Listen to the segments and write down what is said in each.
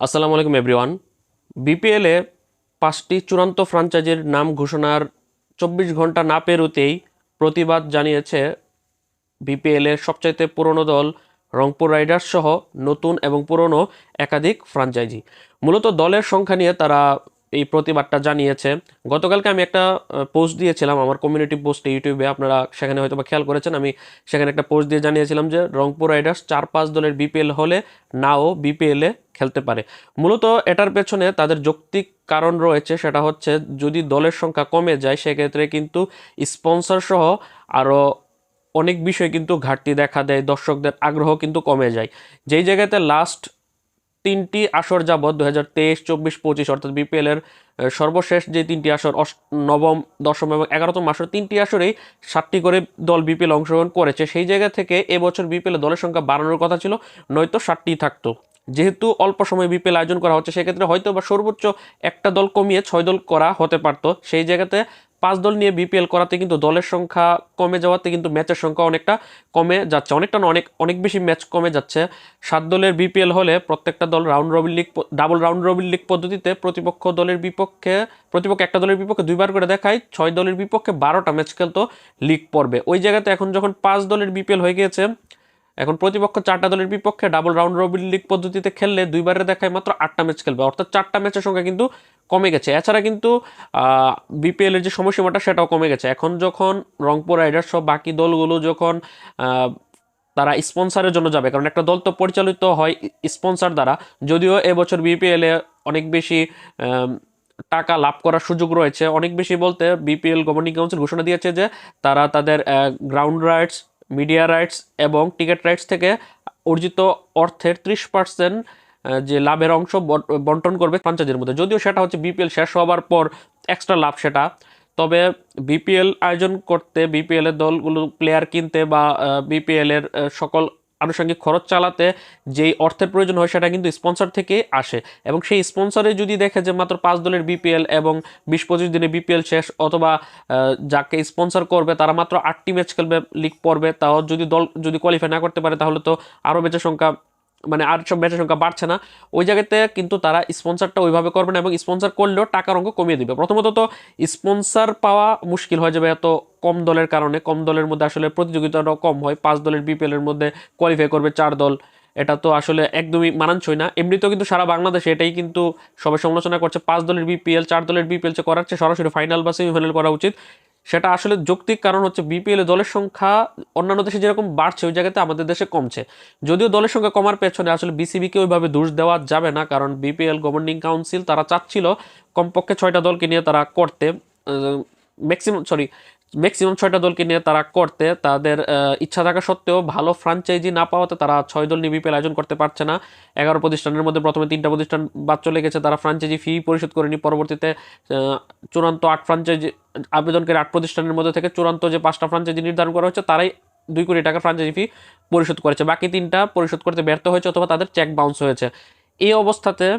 আসসালামু আলাইকুম এভরিওয়ান বিপিএলে পাঁচটি চূড়ান্ত ফ্রাঞ্চাইজির নাম ঘোষণার চব্বিশ ঘণ্টা না পেরোতেই প্রতিবাদ জানিয়েছে বিপিএলের সবচাইতে পুরনো দল রংপুর রাইডার্স সহ নতুন এবং পুরনো একাধিক ফ্রাঞ্চাইজি মূলত দলের সংখ্যা নিয়ে তারা এই প্রতিবাদটা জানিয়েছে। গতকালকে আমি একটা পোস্ট দিয়েছিলাম আমার কমিউনিটি পোস্টে ইউটিউবে আপনারা সেখানে হয়তো বা খেয়াল করেছেন, আমি সেখানে একটা পোস্ট দিয়ে জানিয়েছিলাম যে, রংপুর রাইডার্স চার পাঁচ দলের বিপিএল হলে নাও বিপিএলে খেলতে পারে। মূলত এটার পেছনে তাদের যৌক্তিক কারণ রয়েছে, সেটা হচ্ছে যদি দলের সংখ্যা কমে যায়, সেক্ষেত্রে কিন্তু স্পন্সর সহ আরও অনেক বিষয় কিন্তু ঘাটতি দেখা দেয়, দর্শকদের আগ্রহ কিন্তু কমে যায়। যেই জায়গাতে লাস্ট তিনটি আসর যাবৎ দু হাজার তেইশ, চব্বিশ, পঁচিশ, অর্থাৎ বিপিএল এর সর্বশেষ যে তিনটি আসর নবম, দশম এবং এগারোতম আসর তিনটি আসরেই সাতটি করে দল বিপিএল অংশগ্রহণ করেছে। সেই জায়গা থেকে এবছর বিপিএল দলের সংখ্যা বাড়ানোর কথা ছিল, নয়তো ষাটটি থাকতো। যেহেতু অল্প সময় বিপিএল আয়োজন করা হচ্ছে, সেক্ষেত্রে হয়তো বা সর্বোচ্চ একটা দল কমিয়ে ছয় দল করা হতে পারতো। সেই জায়গাতে পাঁচ দল নিয়ে বিপিএল করাতে কিন্তু দলের সংখ্যা কমে যাওয়াতে কিন্তু ম্যাচের সংখ্যা অনেকটা কমে যাচ্ছে। অনেকটা অনেক অনেক বেশি ম্যাচ কমে যাচ্ছে। সাত দলের বিপিএল হলে প্রত্যেকটা দল round robin league double round robin league পদ্ধতিতে প্রতিপক্ষ দলের বিপক্ষে, প্রতিপক্ষ একটা দলের বিপক্ষে দুইবার করে দেখায়, ছয় দলের বিপক্ষে বারোটা ম্যাচ খেলতো লিগ পর্বে। ওই জায়গাতে এখন যখন পাঁচ দলের বিপিএল হয়ে গিয়েছে, এখন প্রতিপক্ষ চারটা দলের বিপক্ষে ডাবল রাউন্ড রবিন লিগ পদ্ধতিতে খেললে দুইবারে দেখায় মাত্র আটটা ম্যাচ খেলবে। অর্থাৎ চারটা ম্যাচের সংখ্যা কিন্তু কমে গেছে। এছাড়া কিন্তু বিপিএল এর যে সময়সীমাটা সেটাও কমে গেছে। এখন যখন রংপুর রাইডার্স সব বাকি দলগুলো যখন তারা স্পন্সরের জন্য যাবে, কারণ একটা দল তো পরিচালিত হয় স্পন্সর দ্বারা, যদিও এবছর বিপিএল অনেক বেশি টাকা লাভ করার সুযোগ রয়েছে। অনেক বেশি বলতে বিপিএল গভর্নিং কাউন্সিল ঘোষণা দিয়েছে যে, তারা তাদের গ্রাউন্ড রাইটস মিডিয়া রাইটস এবং টিকিট রাইটস থেকে অর্জিত অর্থের ত্রিশ পার্সেন্ট যে লাভের অংশ বন্টন করবে ফ্রাঞ্চাইজির মধ্যে। যদিও সেটা হচ্ছে বিপিএল শেষ হওয়ার পর এক্সট্রা লাভ সেটা, তবে বিপিএল আয়োজন করতে বিপিএল এর দলগুলো প্লেয়ার কিনতে বা বিপিএল এর সকল আনুষঙ্গিক খরচ চালাতে যেই অর্থের প্রয়োজন হয় সেটা কিন্তু স্পন্সর থেকে আসে। এবং সেই স্পন্সরে যদি দেখে যে মাত্র পাঁচ দলের বিপিএল এবং বিশ পঁচিশ দিনে বিপিএল শেষ, অথবা যাকে স্পন্সর করবে তারা মাত্র আটটি ম্যাচ খেলবে লিগ পড়বে তাও যদি দল, যদি কোয়ালিফাই না করতে পারে তাহলে তো আরও ম্যাচের সংখ্যা মানে আর সব ম্যাচের সংখ্যা বাড়ছে না, ওই জায়গাতে কিন্তু তারা স্পন্সরটা ওইভাবে করবে না এবং স্পন্সর করলেও টাকার অঙ্ক কমিয়ে দিবে। প্রথমত তো স্পন্সর পাওয়া মুশকিল হয়ে যাবে এত কম দলের কারণে। কম দলের মধ্যে আসলে প্রতিযোগিতাটাও কম হয়। পাঁচ দলের বিপিএল এর মধ্যে কোয়ালিফাই করবে চার দল। এটা তো আসলে একদমই মানানসই না। এমনিতেও কিন্তু সারা বাংলাদেশে এটাই কিন্তু সবাই সমালোচনা করছে। পাঁচ দলের বিপিএল চার দলের বিপিএল করার চেয়ে সরাসরি ফাইনাল বা সেমিফাইনাল করা উচিত। সেটা আসলে যৌক্তিক কারণ হচ্ছে বিপিএল দলের সংখ্যা অন্যান্য দেশে যেরকম বাড়ছে, ওই জায়গাতে আমাদের দেশে কমছে। যদিও দলের সংখ্যা কমার পেছনে আসলে বিসিবিকে ওইভাবে দোষ দেওয়া যাবে না, কারণ বিপিএল গভর্নিং কাউন্সিল তারা চাচ্ছিল কমপক্ষে ছয়টা দলকে নিয়ে তারা করতে ম্যাক্সিমাম সরি ম্যাক্সিমাম ছয়টা দলকে নিয়ে তারা করতে, তাদের ইচ্ছা থাকা সত্ত্বেও ভালো ফ্রাঞ্চাইজি না পাওয়াতে তারা ছয় দল নিয়ে বিপিএল আয়োজন করতে পারছে না। এগারো প্রতিষ্ঠানের মধ্যে প্রথমে তিনটা প্রতিষ্ঠান বাদ চলে গেছে, তারা ফ্রাঞ্চাইজি ফি পরিশোধ করেনি। পরবর্তীতে চূড়ান্ত আট ফ্রাঞ্চাইজি আবেদনকারী আট প্রতিষ্ঠানের মধ্যে থেকে চূড়ান্ত যে পাঁচটা ফ্রাঞ্চাইজি নির্ধারণ করা হচ্ছে তারাই দুই কোটি টাকা ফ্রাঞ্চাইজি ফি পরিশোধ করেছে। বাকি তিনটা পরিশোধ করতে ব্যর্থ হয়েছে অথবা তাদের চেক বাউন্স হয়েছে। এই অবস্থাতে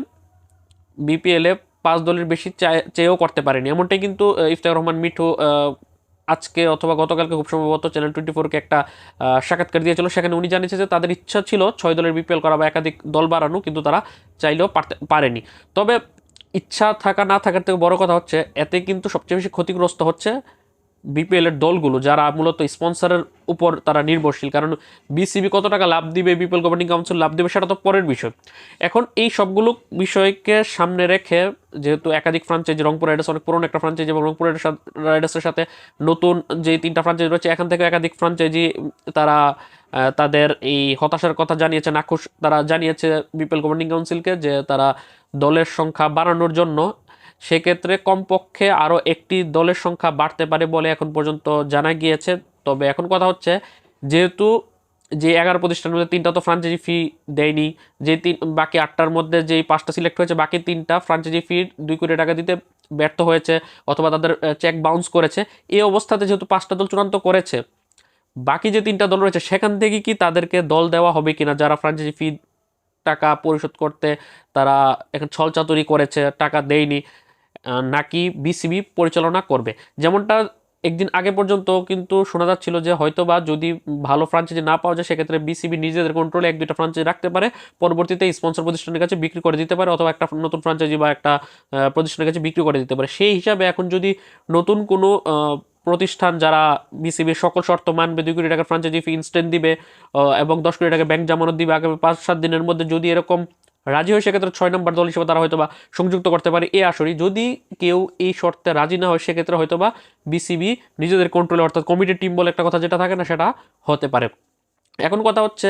বিপিএলে পাঁচ দলের বেশি চায়- চেয়েও করতে পারেনি। এমনটাই কিন্তু ইফতার রহমান, মিঠু আজকে অথবা গতকালকে খুব সম্ভবত চ্যানেল টোয়েন্টি ফোরকে একটা সাক্ষাৎকার দিয়েছিল। সেখানে উনি জানিয়েছে যে তাদের ইচ্ছা ছিল ছয় দলের বিপিএল করা বা একাধিক দল বাড়ানো, কিন্তু তারা চাইলেও পারেনি। তবে ইচ্ছা থাকা, না থাকার থেকে বড় কথা হচ্ছে, এতে কিন্তু সবচেয়ে বেশি ক্ষতিগ্রস্ত হচ্ছে বিপিএল এর দলগুলো, যারা মূলত স্পন্সরের উপর তারা নির্ভরশীল, কারণ বিসিবি কত টাকা লাভ দিবে বিপিএল গভর্নিং কাউন্সিল লাভ দিবে, সেটা তো পরের বিষয়। এখন এই সবগুলো বিষয়কে সামনে রেখে, যেহেতু একাধিক ফ্রাঞ্চাইজি রংপুর রাইডার্স অনেক পুরনো একটা ফ্রাঞ্চাইজি এবং রংপুর রাইডার্স- রাইডার্সের সাথে নতুন যে তিনটা ফ্রাঞ্চাইজি রয়েছে, এখান থেকে একাধিক ফ্রাঞ্চাইজি তারা তাদের এই হতাশার কথা জানিয়েছে, নাখুশ তারা জানিয়েছে বিপিএল গভর্নিং কাউন্সিলকে যে তারা দলের সংখ্যা বাড়ানোর জন্য সেক্ষেত্রে কমপক্ষে আরও একটি দলের সংখ্যা বাড়তে পারে বলে এখন পর্যন্ত জানা গিয়েছে। তবে এখন কথা হচ্ছে, যেহেতু যে এগারো প্রতিষ্ঠানের মধ্যে তিনটা তো ফ্রাঞ্চাইজি ফি দেয়নি, যে তিন, বাকি আটটার মধ্যে যেই পাঁচটা সিলেক্ট হয়েছে, বাকি তিনটা ফ্রাঞ্চাইজি ফি দুই কোটি টাকা দিতে ব্যর্থ হয়েছে অথবা তাদের চেক বাউন্স করেছে। এই অবস্থাতে যেহেতু পাঁচটা দল চূড়ান্ত করেছে, বাকি যে তিনটা দল রয়েছে, সেখান থেকে কি তাদেরকে দল দেওয়া হবে কিনা? যারা ফ্রাঞ্চাইজি ফি টাকা পরিশোধ করতে তারা এখন ছলচাতুরি করেছে, টাকা দেয়নি নাকি বিসিবি পরিচালনা করবে। যেমনটা একদিন আগে পর্যন্ত কিন্তু শোনা যাচ্ছিল যে হয়তোবা যদি ভালো ফ্রাঞ্চাইজি না পাওয়া যায়, সেক্ষেত্রে বিসিবি নিজেদের কন্ট্রোলে এক দুইটা ফ্রাঞ্চাইজি রাখতে পারে, পরবর্তীতে স্পন্সর প্রতিষ্ঠানের কাছে বিক্রি করে দিতে পারে, অথবা একটা নতুন ফ্রাঞ্চাইজি বা একটা প্রতিষ্ঠানের কাছে বিক্রি করে দিতে পারে। সেই হিসাবে এখন যদি নতুন কোনো প্রতিষ্ঠান যারা বিসিবির সকল শর্ত মানবে, দুই কোটি টাকার ফ্রাঞ্চাইজি ফি ইনস্ট্যান্ট দিবে এবং দশ কোটি টাকা ব্যাংক জামানত দিবে, আগামী পাঁচ সাত দিনের মধ্যে যদি এরকম রাজি হয়, সেক্ষেত্রে ছয় নম্বর দল হিসেবে তারা হয়তোবা সংযুক্ত করতে পারে। এই আসরই যদি কেউ এই শর্তে রাজি না হয়, সেক্ষেত্রে হয়তোবা বিসিবি নিজেদের কন্ট্রোলে অর্থাৎ কমিটির টিম বলে একটা কথা যেটা থাকে না, সেটা হতে পারে। এখন কথা হচ্ছে,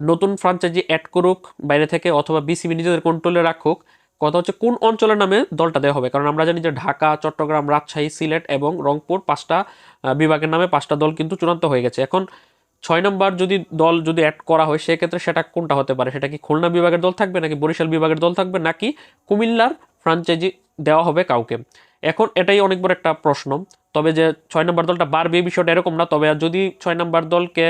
নতুন ফ্রাঞ্চাইজি অ্যাড করুক, বাইরে থেকে অথবা বিসিবি নিজেদের কন্ট্রোলে রাখুক, কথা হচ্ছে কোন অঞ্চলের নামে দলটা দেওয়া হবে? কারণ আমরা জানি যে ঢাকা, চট্টগ্রাম, রাজশাহী, সিলেট এবং রংপুর পাঁচটা বিভাগের নামে পাঁচটা দল কিন্তু চূড়ান্ত হয়ে গেছে। এখন ছয় নম্বর যদি দল যদি অ্যাড করা হয়, সেক্ষেত্রে সেটা কোনটা হতে পারে? সেটা কি খুলনা বিভাগের দল থাকবে, নাকি বরিশাল বিভাগের দল থাকবে, নাকি কুমিল্লার ফ্রাঞ্চাইজি দেওয়া হবে কাউকে? এখন এটাই অনেক বড় একটা প্রশ্ন। তবে যে ছয় নম্বর দলটা বাড়বে বিষয়টা এরকম না। তবে যদি ছয় নম্বর দলকে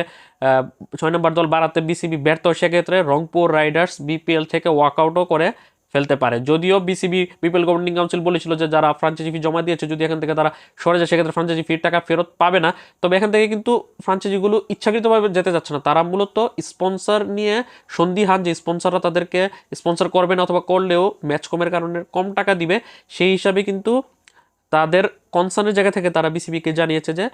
ছয় নম্বর দল বাড়াতে বিসিবি ব্যর্থ, সেক্ষেত্রে রংপুর রাইডার্স বিপিএল থেকে ওয়াকআউটও করে ফেলতে পারে। যদিও বিসিবি বিপিএল গভর্নিং কাউন্সিল বলেছিল যে যারা ফ্রাঞ্চাইজি ফি জমা দিয়েছে, যদি এখান থেকে তারা সরে যায়, সেক্ষেত্রে ফ্রাঞ্চাইজি ফির টাকা ফেরত পাবে না। তবে এখান থেকে কিন্তু ফ্রাঞ্চাইজিগুলো ইচ্ছাকৃতভাবে যেতে যাচ্ছে না। তারা মূলত স্পন্সর নিয়ে সন্দিহান যে স্পন্সররা তাদেরকে স্পন্সর করবে না অথবা করলেও ম্যাচ কমের কারণে কম টাকা দিবে, সেই হিসাবে কিন্তু তাদের কনসার্নের জায়গা থেকে তারা বিসিবিকে জানিয়েছে যে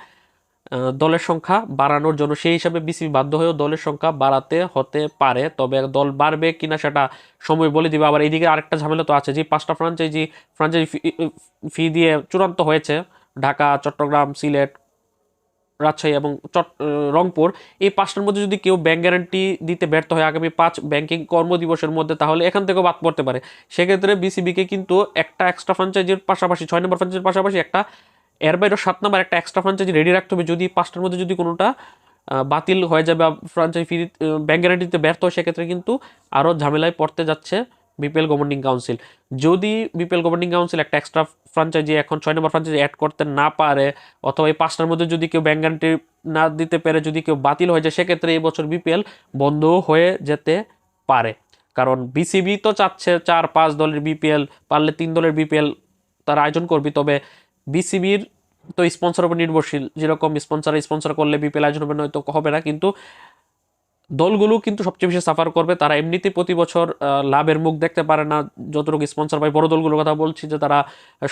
দলের সংখ্যা বাড়ানোর জন্য সেই হিসাবে বিসিবি বাধ্য হয়েও দলের সংখ্যা বাড়াতে হতে পারে। তবে দল বাড়বে কিনা সেটা সময় বলে দিবে। আবার এইদিকে আরেকটা ঝামেলা তো আছে যে পাঁচটা ফ্রাঞ্চাইজি ফ্রাঞ্চাইজি ফি দিয়ে চূড়ান্ত হয়েছে। ঢাকা, চট্টগ্রাম, সিলেট, রাজশাহী এবং চট রংপুর। এই পাঁচটার মধ্যে যদি কেউ ব্যাংক গ্যারান্টি দিতে ব্যর্থ হয় আগামী পাঁচ ব্যাংকিং কর্মদিবসের মধ্যে, তাহলে এখান থেকেও বাদ পড়তে পারে। সেক্ষেত্রে বিসিবিকে কিন্তু একটা এক্সট্রা ফ্রাঞ্চাইজির পাশাপাশি, ছয় নম্বর ফ্রাঞ্চাইজির পাশাপাশি একটা এর বাইরেও সাত নম্বর একটা এক্সট্রা ফ্রাঞ্চাইজি রেডি রাখতে হবে। যদি পাঁচটার মধ্যে যদি কোনোটা বাতিল হয়ে যাবে ফ্রাঞ্চাইজি ফি ব্যাংক গ্যারান্টি দিতে ব্যর্থ হয় সেক্ষেত্রে কিন্তু আরও ঝামেলায় পড়তে যাচ্ছে বিপিএল গভর্নিং কাউন্সিল যদি বিপিএল গভর্নিং কাউন্সিল একটা এক্সট্রা ফ্রাঞ্চাইজি এখন ছয় নম্বর ফ্রাঞ্চাইজি অ্যাড করতে না পারে, অথবা এই পাঁচটার মধ্যে যদি কেউ ব্যাংক গ্যারান্টি না দিতে পেরে যদি কেউ বাতিল হয়ে যায়, সেক্ষেত্রে এই বছর বিপিএল বন্ধ হয়ে যেতে পারে। কারণ বিসিবি তো চাচ্ছে, চার পাঁচ দলের বিপিএল পারলে তিন দলের বিপিএল তারা আয়োজন করবে। তবে বিসিবির তো স্পন্সর উপর নির্ভরশীল। যেরকম স্পন্সর স্পন্সর করলে বিপিএল আয়োজন হবে, নয়তো হবে না, কিন্তু দলগুলো কিন্তু সবচেয়ে বেশি সাফার করবে। তারা এমনিতে প্রতি বছর লাভের মুখ দেখতে পারে না। যতটুকু স্পন্সর পায় বড় দলগুলোর কথা বলছি যে তারা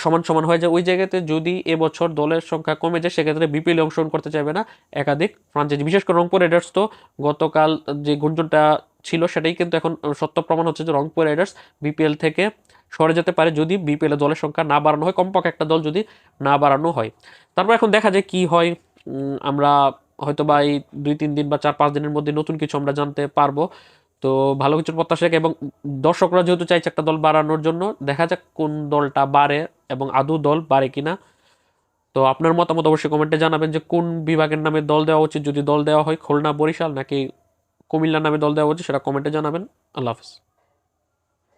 সমান সমান হয়ে যায়। ওই জায়গাতে যদি এবছর দলের সংখ্যা কমে যায়, সেক্ষেত্রে বিপিএল অংশগ্রহণ করতে চাইবে না একাধিক ফ্রাঞ্চাইজি বিশেষ করে রংপুর রাইডার্স তো গতকাল যে গুঞ্জনটা ছিল সেটাই কিন্তু এখন সত্য প্রমাণ হচ্ছে যে রংপুর রাইডার্স বিপিএল থেকে সরে যেতে পারে যদি বিপিএল দলের সংখ্যা না বাড়ানো হয়, কমপক্ষে একটা দল যদি না বাড়ানো হয়। তারপর এখন দেখা যায় কি হয় আমরা হয়তো বা এই দুই, তিন দিন বা চার, পাঁচ দিনের মধ্যে নতুন কিছু আমরা জানতে পারব। তো ভালো কিছুর প্রত্যাশা এবং দর্শকরা যেহেতু চাইছে একটা দল বাড়ানোর জন্য, দেখা যাক কোন দলটা বাড়ে এবং আদৌ দল বাড়ে কিনা। তো আপনার মতামত অবশ্যই কমেন্টে জানাবেন যে কোন বিভাগের নামে দল দেওয়া উচিত, যদি দল দেওয়া হয়, খুলনা, বরিশাল নাকি কুমিল্লার নামে দল দেওয়া হচ্ছে সেটা কমেন্টে জানাবেন। আল্লাহ হাফিজ।